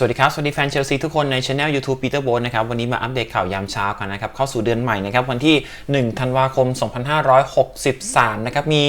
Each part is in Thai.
สวัสดีครับ สวัสดีแฟนเชลซีทุกคนในช anel YouTube Peter b o นะครับ วันนี้มาอัปเดตข่าวยามเช้ากันนะครับ เข้าสู่เดือนใหม่นะครับ วันที่ 1 ธันวาคม 2563 นะครับ มี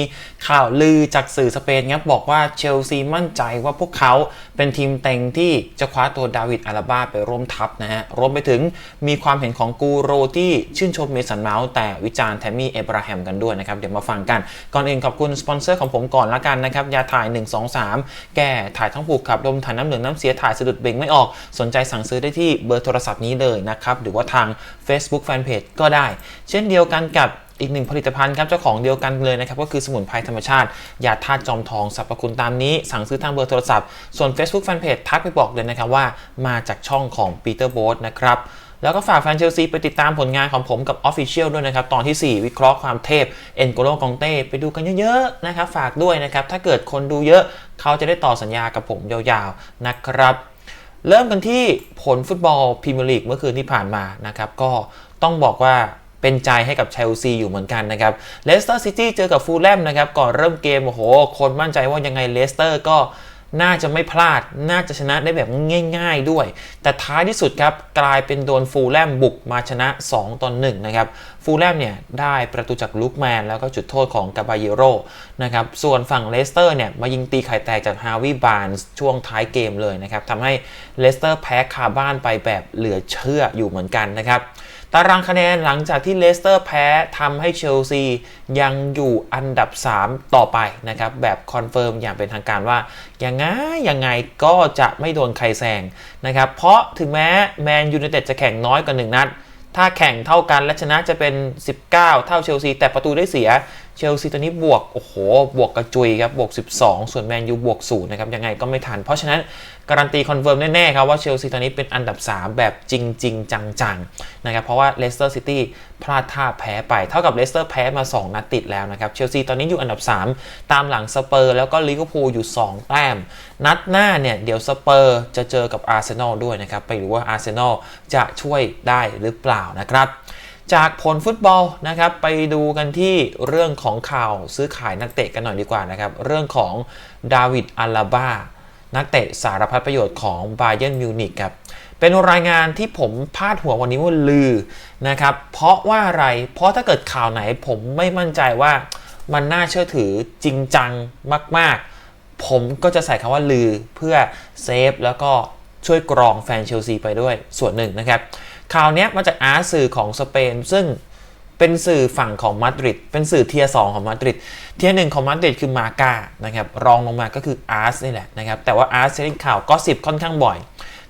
ข่าวลือจากสื่อสเปนครับบอกว่าเชลซีมั่นใจว่าพวกเขาเป็นทีมเต็งที่จะคว้าตัวดาวิดอาราบาไปร่วมทัพนะฮะรวมไปถึงมีความเห็นของกูโรที่ชื่นชมเมสันเมาส์แต่วิจารณ์แทมมี่เอบราแฮมกันด้วยนะครับเดี๋ยวมาฟังกันก่อนอื่นขอบคุณสปอนเซอร์ของผมก่อนละกันนะครับยาถ่าย 1 2 3 แก้ถ่ายทั้งผูกขับลมถ่ายน้ำเหลืองน้ำเสียถ่ายสะดุดเบ่งไม่ออกสนใจสั่งซื้อได้ที่เบอร์โทรศัพท์นี้เลยนะครับ หรือว่าทาง Facebook Fanpage ก็ได้ เช่นเดียวกันกับอีกหนึ่งผลิตภัณฑ์ครับเจ้าของเดียวกันเลยนะครับ ก็คือสมุนไพรธรรมชาติ ยาธาตุจอมทองสรรพคุณตามนี้ สั่งซื้อทางเบอร์โทรศัพท์ ส่วน Facebook Fanpage ทักไปบอกเลยนะครับว่ามาจากช่องของ Peter b o t นะครับแล้วก็ฝากแฟนเชลซีไปติดตามผลงานของผมกับ Official ด้วยนะครับ ตอนที่ 4 วิเคราะห์ความเทพ เอ็นโกโลกองเต้ไปดูกันเยอะๆนะครับ ฝากด้วยนะครับ ถ้าเกิดคนดูเยอะ เขาจะได้ต่อสัญญากับผมยาวๆนะครับ เริ่มกันที่ผลฟุตบอลพรีเมียร์ลีกเมื่อคืนที่ผ่านมานะครับ ก็ต้องบอกว่าเป็นใจให้กับเชลซีอยู่เหมือนกันนะครับเลสเตอร์ซิตี้เจอกับฟูลแลมนะครับ ก่อนเริ่มเกม โอ้โห คนมั่นใจว่ายังไงเลสเตอร์ก็ น่าจะไม่พลาด น่าจะชนะได้แบบง่าย ๆด้วย แต่ท้ายที่สุดครับกลายเป็นโดนฟูลแลมบุกมาชนะ 2ต่อ1นะครับ ฟูลแลมเนี่ยได้ประตูจากลูกแมน แล้วก็จุดโทษของกาบาเยโรนะครับ ส่วนฝั่งเลสเตอร์เนี่ยมายิงตีไข่แตกจากฮาวิบานส์ช่วงท้ายเกมเลยนะครับทำให้เลสเตอร์แพ้คาบ้านไปแบบเหลือเชื่ออยู่เหมือนกันนะครับ ตารางคะแนนหลังจากที่เลสเตอร์แพ้ทำให้เชลซียังอยู่อันดับ 3 ต่อไปนะครับ แบบคอนเฟิร์มอย่างเป็นทางการว่า ยังไงยังไงก็จะไม่โดนใครแซงนะครับ เพราะถึงแม้แมนยูไนเต็ดจะแข่งน้อยกว่า 1 นัด ถ้าแข่งเท่ากันและชนะจะเป็น 19 เท่าเชลซีแต่ประตูได้เสียเชลซีตอนนี้บวก โอ้โห บวกกระจุยครับ บวก 12 ส่วนแมนยูบวก0นะครับ ยังไงก็ไม่ทัน เพราะฉะนั้นการันตีคอนเฟิร์มแน่ๆครับว่าเชลซีตอนนี้เป็นอันดับ 3 แบบจริง ๆ จังๆนะครับ เพราะว่าเลสเตอร์ซิตี้พลาดท่าแพ้ไป เท่ากับเลสเตอร์แพ้มา 2 นัดติดแล้วนะครับ เชลซีตอนนี้อยู่อันดับ 3 ตามหลังสเปอร์แล้วก็ลิเวอร์พูลอยู่ 2 แต้ม นัดหน้าเนี่ย เดี๋ยวสเปอร์จะเจอกับอาร์เซนอลด้วยนะครับ ไปดูว่าอาร์เซนอลจะช่วยได้หรือเปล่านะครับ จากผลฟุตบอลนะครับไปดูกันที่เรื่องของข่าวซื้อขายนักเตะกันหน่อยดีกว่านะครับเรื่องของดาวิดอาลาบานักเตะสารพัดประโยชน์ของบาเย r n m มิวนิกครับเป็นรายงานที่ผมพาดหัววันนี้ว่าลือนะครับเพราะว่าอะไรเพราะถ้าเกิดข่าวไหนผมไม่มั่นใจว่ามันน่าเชื่อถือจริงจังมาก ๆ ผมก็จะใส่คำว่าลือเพื่อเซฟแล้วก็ช่วยกรองแฟนเชลซีไปด้วยส่วนหนึ่งนะครับ ข่าวนี้มาจากอาร์สื่อของสเปน ซึ่งเป็นสื่อฝั่งของมาดริดเป็นสื่อเทียร์สของมาดริดเทียหนึ่งของมาดริดคือมาก้านะครับรองลงมาก็คืออาร์สนี่แหละนะครับแต่ว่าอาร์สเล่นข่าวก็สิบค่อนข้างบ่อย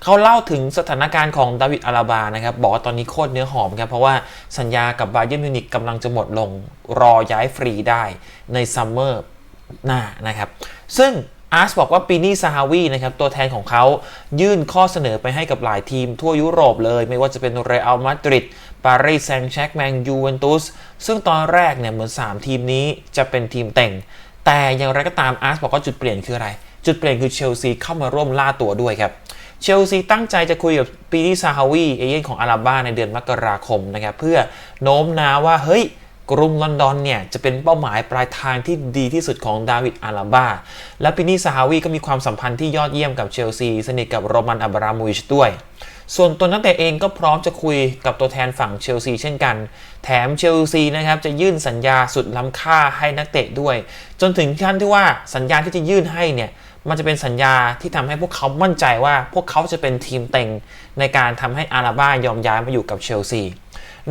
เขาเล่าถึงสถานการณ์ของดาวิดอาราบานะครับบอกว่าตอนนี้โคตรเนื้อหอมครับเพราะว่าสัญญากับบาเย r n m มิวนิกกำลังจะหมดลงรอย้ายฟรีได้ในซัมเมอร์หน้านะครับซึ่ง อาร์สบอกว่าปีนี้ซาฮาวีนะครับตัวแทนของเขายื่นข้อเสนอไปให้กับหลายทีมทั่วยุโรปเลย ไม่ว่าจะเป็นเรอัลมาดริดปารีสแซงต์แชร์กแมงยูเวนตุสซึ่งตอนแรกเนี่ยเหมือน 3 ทีมนี้จะเป็นทีมแต่ง แต่อย่างไรก็ตามอาร์สบอกว่าจุดเปลี่ยนคืออะไร จุดเปลี่ยนคือเชลซีเข้ามาร่วมล่าตัวด้วยครับเชลซีตั้งใจจะคุยกับปีนีซาฮาวีเอเย่นของอาราบ้าในเดือนมกราคมนะครับเพื่อโน้มน้าวว่าเฮ้ย กรุงลอนดอนเนี่ยจะเป็นเป้าหมายปลายทางที่ดีที่สุดของดาวิดอาราบา และปินี่ซาฮาวีก็มีความสัมพันธ์ที่ยอดเยี่ยมกับเชลซีสนิทกับโรมันอับราโมวิชด้วย ส่วนตัวนักเตะเองก็พร้อมจะคุยกับตัวแทนฝั่งเชลซีเช่นกัน แถมเชลซีนะครับจะยื่นสัญญาสุดล้ำค่าให้นักเตะด้วย จนถึงขั้นที่ว่าสัญญาที่จะยื่นให้เนี่ยมันจะเป็นสัญญาที่ทำให้พวกเขามั่นใจว่าพวกเขาจะเป็นทีมเต็งในการทำให้อาราบ้ายอมย้ายมาอยู่กับเชลซี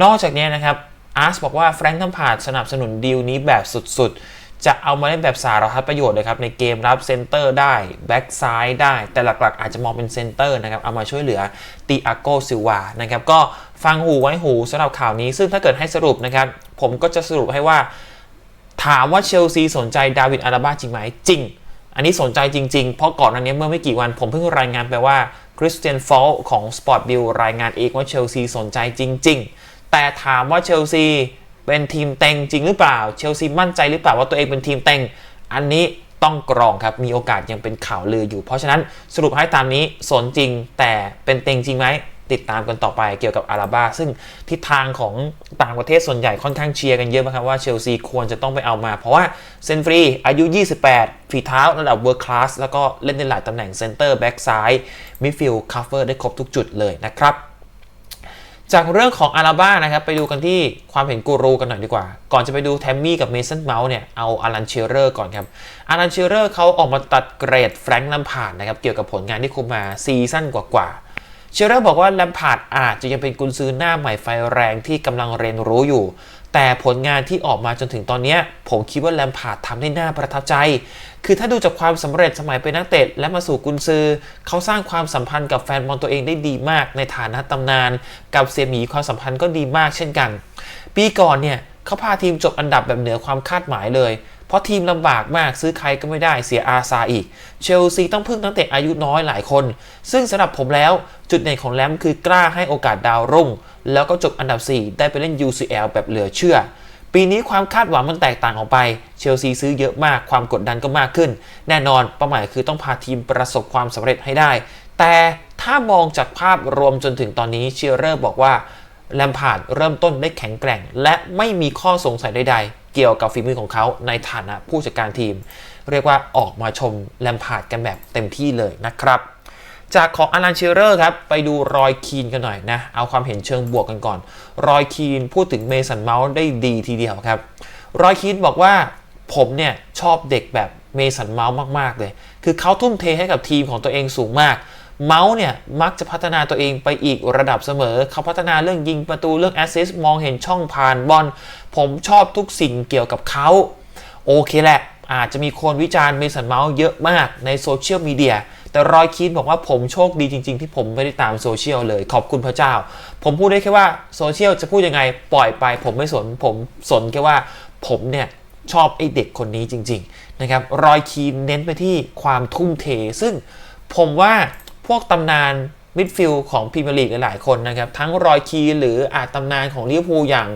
นอกจากนี้นะครับ อาร์สบอกว่าแฟรงค์ทัมพาดสนับสนุนดีลนี้แบบสุดๆ จะเอามาเล่นแบบสารพัดประโยชน์เลยครับ ในเกมรับเซนเตอร์ได้แบ็กซ้ายได้ แต่หลักๆ อาจจะมองเป็นเซนเตอร์นะครับ เอามาช่วยเหลือตีอาโกซิวานะครับก็ฟังหูไว้หูสำหรับข่าวนี้ ซึ่งถ้าเกิดให้สรุปนะครับ ผมก็จะสรุปให้ว่า ถามว่าเชลซีสนใจดาวิดอาราบาจริงไหมจริง อันนี้สนใจจริงๆ เพราะก่อนอันนี้เมื่อไม่กี่วันผมเพิ่งรายงานไปว่าคริสเตียนฟอลของ Sport Bill รายงานเองว่าเชลซีสนใจจริง ๆ แต่ถามว่าเชลซีเป็นทีมเต็งจริงหรือเปล่า เชลซีมั่นใจหรือเปล่าว่าตัวเองเป็นทีมเต็ง อันนี้ต้องกรองครับ มีโอกาสยังเป็นข่าวลืออยู่ เพราะฉะนั้นสรุปให้ตามนี้สนจริงแต่เป็นเต็งจริงไหมติดตามกันต่อไปเกี่ยวกับอาราบาซึ่งทิศทางของต่างประเทศส่วนใหญ่ค่อนข้างเชียร์กันเยอะนะครับว่าเชลซีควรจะต้องไปเอามา เพราะว่าเซนฟรีอายุ 28 ฝีเท้าระดับเวิร์คลาสแล้วก็เล่นในหลายตำแหน่งเซนเตอร์แบ็กซ้ายมิดฟิลด์คัฟเวอร์ได้ครบทุกจุดเลยนะครับ จากเรื่องของอาราบ้านะครับไปดูกันที่ความเห็นกูรูกันหน่อยดีกว่า ก่อนจะไปดูแทมมี่กับเมสันเมาส์เนี่ยเอาอารันเชเรอร์ก่อนครับอารันเชเรอร์เขาออกมาตัดเกรดแฟรงค์ลัมพาร์ดนะครับเกี่ยวกับผลงานที่คุมมาซีซั่นกว่าๆเชเรอร์บอกว่าลัมพาร์ดอาจจะยังเป็นกุนซือหน้าใหม่ไฟแรงที่กำลังเรียนรู้อยู่ แต่ผลงานที่ออกมาจนถึงตอนนี้ผมคิดว่าแลมพาร์ดทำได้น่าประทับใจ คือถ้าดูจากความสำเร็จสมัยเป็นนักเตะและมาสู่กุนซือ เขาสร้างความสัมพันธ์กับแฟนบอลตัวเองได้ดีมากในฐานะตำนาน กับเซียหมีความสัมพันธ์ก็ดีมากเช่นกัน ปีก่อนเนี่ย เขาพาทีมจบอันดับแบบเหนือความคาดหมายเลย เพราะทีมลำบากมากซื้อใครก็ไม่ได้เสียอาซาอีก เชลซีต้องพึ่งนักเตะอายุน้อยหลายคน ซึ่งสำหรับผมแล้วจุดเด่นของแลมคือกล้าให้โอกาสดาวรุ่ง แล้วก็จบอันดับ 4 ได้ไปเล่น UCL แบบเหลือเชื่อปีนี้ความคาดหวังมันแตกต่างออกไป เชลซีซื้อเยอะมาก ความกดดันก็มากขึ้น แน่นอนเป้าหมายคือต้องพาทีมประสบความสำเร็จให้ได้ แต่ถ้ามองจากภาพรวมจนถึงตอนนี้เชียร์เรอร์บอกว่า แลมพาร์ดเริ่มต้นได้แข็งแกร่ง และไม่มีข้อสงสัยใดๆ เกี่ยวกับฝีมือของเขาในฐานะผู้จัดการทีม เรียกว่าออกมาชมแลมพาร์ดกันแบบเต็มที่เลยนะครับจากของอารันเชเรอร์ครับ ไปดูรอยคีนกันหน่อยนะ เอาความเห็นเชิงบวกกันก่อน รอยคีนพูดถึงเมสันเมาส์ได้ดีทีเดียวครับ รอยคีนบอกว่าผมเนี่ยชอบเด็กแบบเมสันเมาส์มาก ๆ เลย คือเขาทุ่มเทให้กับทีมของตัวเองสูงมาก เมาส์เนี่ยมักจะพัฒนาตัวเองไปอีกระดับเสมอ เขาพัฒนาเรื่องยิงประตูเรื่องแอสซิสต์มองเห็นช่องผ่านบอลผมชอบทุกสิ่งเกี่ยวกับเขาโอเคแหละ อาจจะมีคนวิจารณ์เมสันเมาส์เยอะมากในโซเชียลมีเดียแต่รอยคีนบอกว่าผมโชคดีจริง ๆ ที่ผมไม่ได้ตามโซเชียลเลย ขอบคุณพระเจ้า ผมพูดได้แค่ว่าโซเชียลจะพูดยังไงปล่อยไป ผมไม่สนผมสนแค่ว่าผมเนี่ยชอบไอเด็กคนนี้จริง ๆ นะครับ รอยคีนเน้นไปที่ความทุ่มเท ซึ่งผมว่า พวกตำนานมิดฟิลด์ของพรีเมียร์ลีกหลายๆคนนะครับ ทั้งรอยคีหรืออาจตำนานของลิเวอร์พูลอย่าง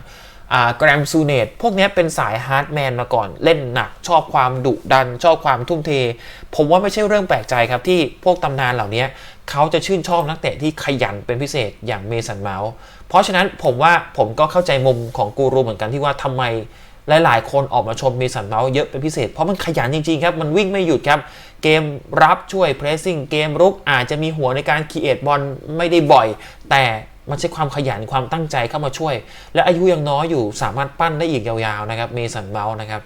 แกรมซูเนตพวกนี้เป็นสายฮาร์ดแมนมาก่อน เล่นหนักชอบความดุดัน ชอบความทุ่มเท ผมว่าไม่ใช่เรื่องแปลกใจครับที่พวกตำนานเหล่านี้เขาจะชื่นชอบนักเตะที่ขยันเป็นพิเศษอย่างเมสันเมาส์เพราะฉะนั้นผมว่าผมก็เข้าใจมุมของกูรูเหมือนกันที่ว่าทำไมหลาย ๆ คนออกมาชมเมสันเมาส์เยอะเป็นพิเศษ เพราะมันขยันจริง ๆ ครับ มันวิ่งไม่หยุดครับ เกมรับช่วยเพรสซิ่งเกมรุกอาจจะมีหัวในการคีเอทบอลไม่ได้บ่อย แต่มันใช้ความขยันความตั้งใจเข้ามาช่วย และอายุยังน้อยอยู่สามารถปั้นได้อีกยาวๆนะครับเมสันเมาส์นะครับ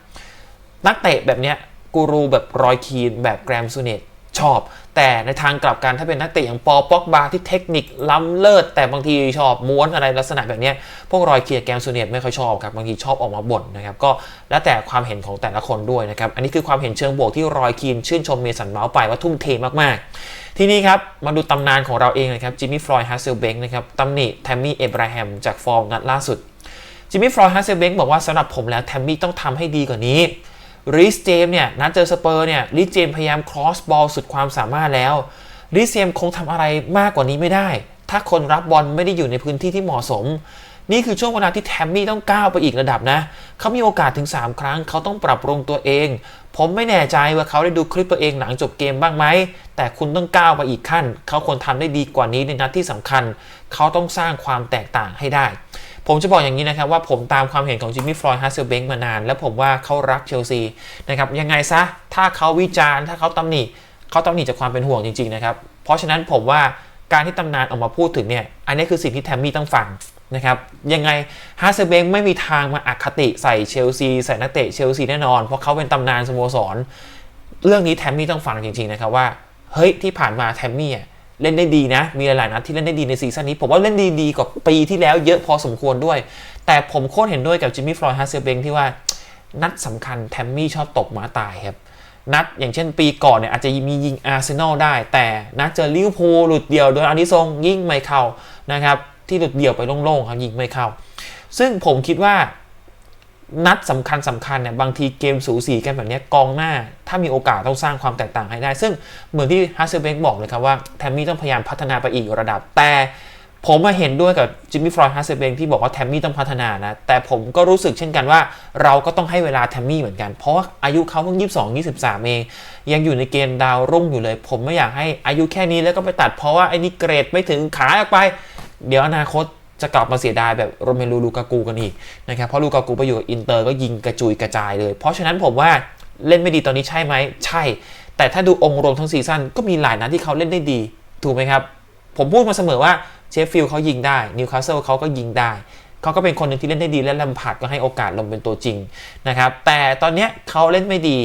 นักเตะแบบเนี้ยกูรูแบบรอยคีนแบบแกรมซูเนต ชอบ แต่ในทางกลับกันถ้าเป็นนักเตะอย่างปอป็อกบาที่เทคนิคล้ำเลิศ แต่บางทีชอบม้วนอะไรลักษณะแบบนี้พวกรอยเคียร์แกมซูเนตไม่ค่อยชอบครับบางทีชอบออกมาบ่นนะครับก็แล้วแต่ความเห็นของแต่ละคนด้วยนะครับอันนี้คือความเห็นเชิงบวกที่รอยคีนชื่นชมเมสันเมาส์ไปว่าทุ่มเทมากๆ ทีนี้ครับมาดูตำนานของเราเองนะครับจิมมี่ฟลอยด์ฮัสเซลเบงนะครับตำหนิแทมมี่เอบราฮัมจากฟอร์มนัดล่าสุดจิมมี่ฟลอยด์ฮัสเซลเบงบอกว่าสำหรับผมแล้วแทมมี่ต้องทำให้ดีกว่านี้ ริสเจมเนี่ยนัดเจอสเปอร์เนี่ยริสเจมพยายามครอสบอลสุดความสามารถแล้วริสเจมคงทำอะไรมากกว่านี้ไม่ได้ ถ้าคนรับบอลไม่ได้อยู่ในพื้นที่ที่เหมาะสม นี่คือช่วงเวลาที่แทมมี่ต้องก้าวไปอีกระดับนะ เขามีโอกาสถึง 3 ครั้ง เขาต้องปรับปรุงตัวเอง ผมไม่แน่ใจว่าเขาได้ดูคลิปตัวเองหลังจบเกมบ้างไหม แต่คุณต้องก้าวไปอีกขั้น เขาควรทำได้ดีกว่านี้ในนัดที่สำคัญ เขาต้องสร้างความแตกต่างให้ได้ ผมจะบอกอย่างนี้นะครับว่าผมตามความเห็นของจิมมี่ฟลอยด์ฮัสเซลเบงมานาน และผมว่าเขารักเชลซีนะครับยังไงซะถ้าเขาวิจารณ์ถ้าเขาตำหนิเขาตำหนิจากความเป็นห่วงจริงๆนะครับเพราะฉะนั้นผมว่าการที่ตำนานออกมาพูดถึงเนี่ยอันนี้คือสิ่งที่แทมมี่ต้องฟังนะครับยังไงฮัสเซเบงไม่มีทางมาอคติใส่เชลซีใส่นักเตะเชลซีแน่นอน เพราะเขาเป็นตำนานสโมสร เรื่องนี้แทมมี่ต้องฟังจริงๆนะครับว่าเฮ้ยที่ผ่านมาแทมมี่อะ เล่นได้ดีนะ มีหลายๆนัดที่เล่นได้ดีในซีซั่นนี้ ผมว่าเล่นดีดีกว่าปีที่แล้วเยอะพอสมควรด้วย แต่ผมโคตรเห็นด้วยกับจิมมี่ฟลอยด์ฮัสเซเบงที่ว่านัดสำคัญแทมมี่ชอบตกหมาตายครับ นัดอย่างเช่นปีก่อนเนี่ยอาจจะมียิงอาร์เซนอลได้ แต่นัดเจอลิเวอร์พูลหลุดเดี่ยวโดยอานิซงยิงไม่เข้านะครับที่หลุดเดี่ยวไปโล่งๆครับยิงไม่เข้า ซึ่งผมคิดว่า นัดสำคัญสำคัญเนี่ยบางทีเกมสูสีกันแบบนี้กองหน้า ถ้ามีโอกาสต้องสร้างความแตกต่างให้ได้ ซึ่งเหมือนที่ฮัสเซเบงบอกเลยครับว่าแทมมี่ต้องพยายามพัฒนาไปอีกระดับ แต่ผมมาเห็นด้วยกับจิมมี่ฟลอยด์ฮัสเซเบงที่บอกว่าแทมมี่ต้องพัฒนานะ แต่ผมก็รู้สึกเช่นกันว่า เราก็ต้องให้เวลาแทมมี่เหมือนกัน เพราะว่าอายุเขาเพิ่ง 22 23 เอง ยังอยู่ในเกณฑ์ดาวรุ่งอยู่เลย ผมไม่อยากให้อายุแค่นี้แล้วก็ไปตัดเพราะว่าไอ้นี่เกรดไม่ถึงขายออกไป เดี๋ยวอนาคต จะกลับมาเสียดายแบบโรเมลูลูกากูกันอีกนะครับเพราะลูกากูไปอยู่กับอินเตอร์ก็ยิงกระจุยกระจายเลย เพราะฉะนั้นผมว่าเล่นไม่ดีตอนนี้ใช่ไหมใช่ แต่ถ้าดูองค์รวมทั้งซีซั่นก็มีหลายนัดที่เขาเล่นได้ดี ถูกไหมครับ ผมพูดมาเสมอว่าเชฟฟิลด์เขายิงได้นิวคาสเซิลเขาก็ยิงได้เขาก็เป็นคนหนึ่งที่เล่นได้ดีและลำพัดก็ให้โอกาสลงเป็นตัวจริงนะครับแต่ตอนนี้เขาเล่นไม่ดี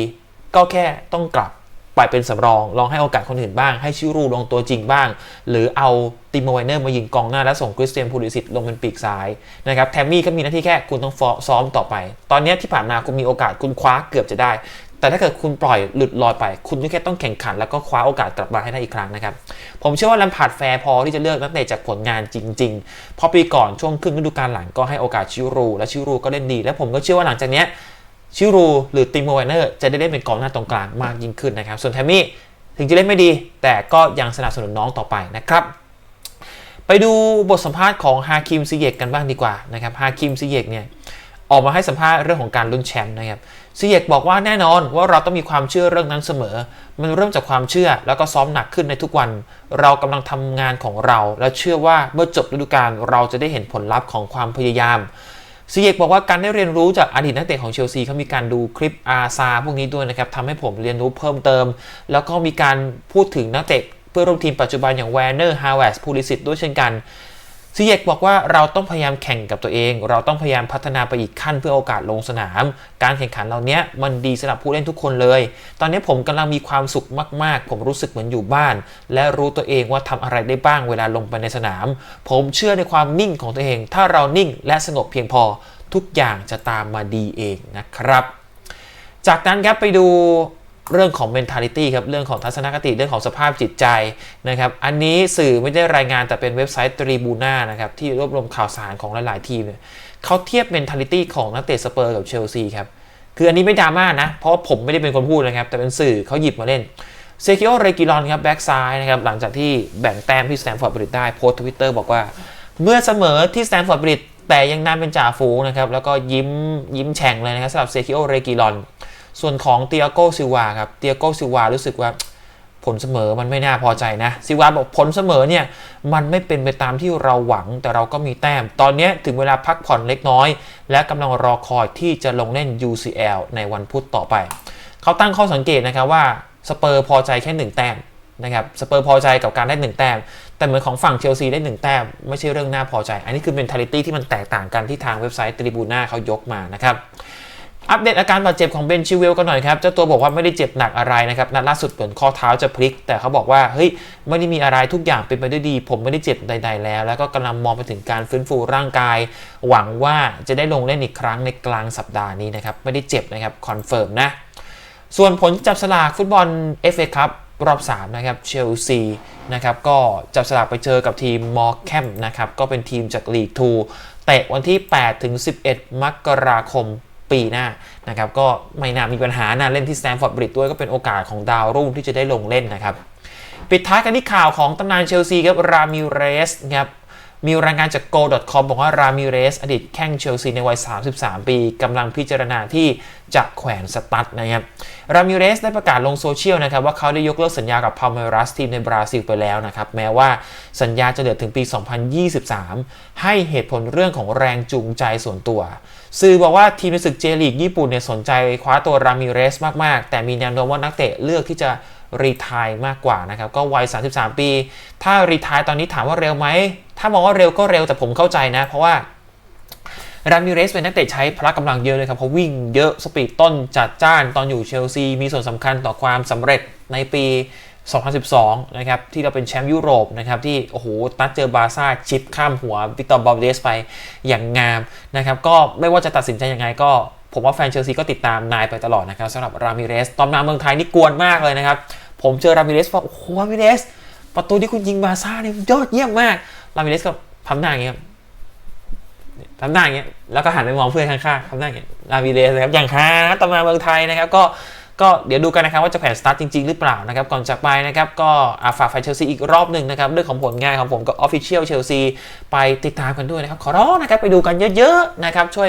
ก็แค่ต้องกลับ ไปเป็นสำรอง ลองให้โอกาสคนอื่นบ้าง ให้ชิรูลงตัวจริงบ้าง หรือเอาติโมไวเนอร์มายิงกองหน้า แล้วส่งคริสเตียนพูลิสิตลงเป็นปีกซ้ายนะครับแทมมี่ก็มีหน้าที่แค่คุณต้องซ้อมต่อไป ตอนนี้ที่ผ่านมาคุณมีโอกาสคุณคว้าเกือบจะได้ แต่ถ้าเกิดคุณปล่อยหลุดลอยไป คุณก็แค่ต้องแข่งขัน แล้วก็คว้าโอกาสกลับมาให้ได้อีกครั้งนะครับผมเชื่อว่าลัมพาร์ดแฟร์พอที่จะเลือกนักเตะจากผลงานจริงๆเพราะปีก่อนช่วงครึ่งฤดูกาลหลังก็ให้โอกาสชิรู และชิรูก็เล่นดี และผมก็เชื่อว่าหลังจากนี้ ชิรูหรือติโมไวเนอร์จะได้เล่นเป็นกองหน้าตรงกลางมากยิ่งขึ้นนะครับ ส่วนแทมมี่ถึงจะเล่นไม่ดี แต่ก็ยังสนับสนุนน้องต่อไปนะครับ ไปดูบทสัมภาษณ์ของฮาคิมซิเยกกันบ้างดีกว่านะครับฮาคิมซิเยกเนี่ยออกมาให้สัมภาษณ์เรื่องของการลุ้นแชมป์นะครับซิเยกบอกว่าแน่นอนว่าเราต้องมีความเชื่อเรื่องนั้นเสมอ มันเริ่มจากความเชื่อแล้วก็ซ้อมหนักขึ้นในทุกวัน เรากำลังทำงานของเรา และเชื่อว่าเมื่อจบฤดูกาลเราจะได้เห็นผลลัพธ์ของความพยายาม ซีเยกบอกว่าการได้เรียนรู้จากอดีตนักเตะของเชลซีเขามีการดูคลิปอาซาพวกนี้ด้วยนะครับทำให้ผมเรียนรู้เพิ่มเติม แล้วก็มีการพูดถึงนักเตะเพื่อร่วมทีมปัจจุบันอย่างแวนเนอร์ฮาวเวสพูลิสิตด้วยเช่นกัน ซีเยกบอกว่าเราต้องพยายามแข่งกับตัวเอง เราต้องพยายามพัฒนาไปอีกขั้นเพื่อโอกาสลงสนาม การแข่งขันเหล่านี้มันดีสำหรับผู้เล่นทุกคนเลย ตอนนี้ผมกำลังมีความสุขมาก ๆ ผมรู้สึกเหมือนอยู่บ้าน และรู้ตัวเองว่าทำอะไรได้บ้างเวลาลงไปในสนาม ผมเชื่อในความนิ่งของตัวเอง ถ้าเรานิ่งและสงบเพียงพอทุกอย่างจะตามมาดีเองนะครับ จากนั้นครับไปดู เรื่องของ mentality ครับ เรื่องของทัศนคติ เรื่องของสภาพจิตใจนะครับ อันนี้สื่อไม่ได้รายงานแต่เป็นเว็บไซต์ตรีบูน่านะครับ ที่รวบรวมข่าวสารของหลาย ๆ ทีมเนี่ยเขาเทียบ mentality ของนักเตะสเปอร์กับเชลซีครับ คืออันนี้ไม่ดราม่านะ เพราะผมไม่ได้เป็นคนพูดนะครับ แต่เป็นสื่อเขาหยิบมาเล่น เซคิโอ เรกิลอนครับ แบ็กซ้ายนะครับ หลังจากที่แบ่งแต้มที่สแตนฟอร์ดบริดได้ โพสทวิตเตอร์บอกว่า เมื่อเสมอที่สแตนฟอร์ดบริดแต่ยังนำเป็นจ่าฝูงนะครับ แล้วก็ยิ้มยิ้มแฉ่งเลยนะครับสำหรับเซคิโอ เรกิลอน ส่วนของเตียโกซิวาครับเตียโกซิวารู้สึกว่าผลเสมอมันไม่น่าพอใจนะซิวาบอกผลเสมอเนี่ยมันไม่เป็นไปตามที่เราหวังแต่เราก็มีแต้ม ตอนนี้ถึงเวลาพักผ่อนเล็กน้อย และกำลังรอคอยที่จะลงเล่น UCL ในวันพุธต่อไป เขาตั้งข้อสังเกตนะครับว่าสเปอร์พอใจแค่1แต้มนะครับสเปอร์พอใจกับการได้ 1 แต้ม แต่เหมือนของฝั่งเชลซีได้ 1 แต้ม ไม่ใช่เรื่องน่าพอใจ อันนี้คือ mentality ที่มันแตกต่างกันที่ทางเว็บไซต์ตริบูน่าเขายกมานะครับ อัปเดตอาการบาดเจ็บของเบนชิเวลกันหน่อยครับ เจ้าตัวบอกว่าไม่ได้เจ็บหนักอะไรนะครับ นัดล่าสุดเหมือนข้อเท้าจะพลิก แต่เขาบอกว่า เฮ้ย ไม่ได้มีอะไรทุกอย่างเป็นไปด้วยดี ผมไม่ได้เจ็บใด ๆ แล้ว แล้วก็กำลังมองไปถึงการฟื้นฟูร่างกาย หวังว่าจะได้ลงเล่นอีกครั้งในกลางสัปดาห์นี้นะครับ ไม่ได้เจ็บนะครับ คอนเฟิร์มนะ ส่วนผลจับสลากฟุตบอล FA ครับรอบ 3 นะครับ เชลซีนะครับ ก็จับสลากไปเจอกับทีมมอร์แคมนะครับ ก็เป็นทีมจากลีก2เตะวันที่8ถึง11 มกราคม ปีหน้านะครับก็ไม่น่ามีปัญหานะเล่นที่สแตนฟอร์ดบริดด้วยก็เป็นโอกาสของดาวรุ่งที่จะได้ลงเล่นนะครับปิดท้ายกันที่ข่าวของตำนานเชลซีครับรามิเรสครับ มีรายงานจาก go.com บอกว่ารามิเรสอดีตแข้งเชลซีในวัย 33 ปีกำลังพิจารณาที่จะแขวนสตัดนะครับรามิเรสได้ประกาศลงโซเชียลนะครับว่าเขาได้ยกเลิกสัญญากับพาเมรัสทีมในบราซิลไปแล้วนะครับ แม้ว่าสัญญาจะเหลือถึงปี 2023 ให้เหตุผลเรื่องของแรงจูงใจส่วนตัว สื่อบอกว่าทีมในศึกเจลีกญี่ปุ่นเนี่ยสนใจคว้าตัวรามิเรสมาก ๆ แต่มีแนวโน้มว่านักเตะเลือกที่จะรีทายมากกว่านะครับก็วัย 33 ปี ถ้ารีทายตอนนี้ถามว่าเร็วไหม ถ้ามองว่าเร็วก็เร็วแต่ผมเข้าใจนะ เพราะว่ารามิเรสเป็นนักเตะใช้พละกำลังเยอะเลยครับเพราะวิ่งเยอะสปีดต้นจัดจ้านตอนอยู่เชลซี มีส่วนสำคัญต่อความสำเร็จในปี 2012 นะครับ ที่เราเป็นแชมป์ยุโรปนะครับ ที่ โอ้โหนัดเจอบาซ่าชิปข้ามหัววิกตอร์บอลเดสไปอย่างงามนะครับ ก็ไม่ว่าจะตัดสินใจยังไงก็ ผมว่าแฟนเชลซีก็ติดตามนายไปตลอดนะครับสำหรับรามิเรสตอนมาเมืองไทยนี่กวนมากเลยนะครับผมเจอรามิเรสว่าโอ้โหรามิเรสประตูที่คุณยิงบาซ่าเนี่ยยอดเยี่ยมมาก รามิเรสก็ทำหน้าอย่างเงี้ยทำหน้าอย่างเงี้ยแล้วก็หันไปมองเพื่อนข้างๆทำหน้าอย่างเงี้ยรามิเรสนะครับอย่างฮานะตอนมาเมืองไทยนะครับ ก็ก็เดี๋ยวดูกันนะครับว่าจะแผนสตาร์ทจริง ๆ หรือเปล่านะครับ ก่อนจากไปนะครับ ก็ฝากแฟนเชลซีอีกรอบหนึ่งนะครับ เรื่องของผลงานของผมกับ Official Chelsea ไปติดตามกันด้วยนะครับ ขอร้องนะครับ ไปดูกันเยอะ ๆ นะครับ ช่วย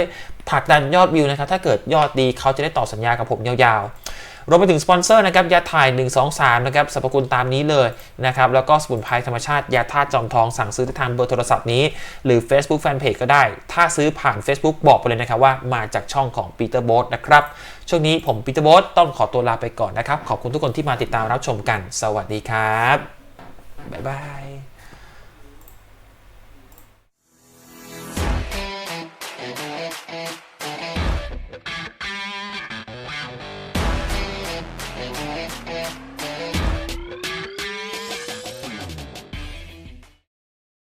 ผลักดันยอดวิวนะครับ ถ้าเกิดยอดดีเขาจะได้ต่อสัญญากับผมยาวๆ รวมไปถึงสปอนเซอร์นะครับยาถ่าย 123 นะครับสรรพคุณตามนี้เลยนะครับแล้วก็สมุนไพรธรรมชาติ ยาธาตุจอมทองสั่งซื้อทางเบอร์โทรศัพท์นี้ หรือ Facebook Fanpage ก็ได้ ถ้าซื้อผ่าน Facebook บอกไปเลยนะครับว่ามาจากช่องของ Peter b o s นะครับช่วงนี้ผม Peter b o s ต้องขอตัวลาไปก่อนนะครับขอบคุณทุกคนที่มาติดตามรับชมกัน สวัสดีครับบ๊ายบาย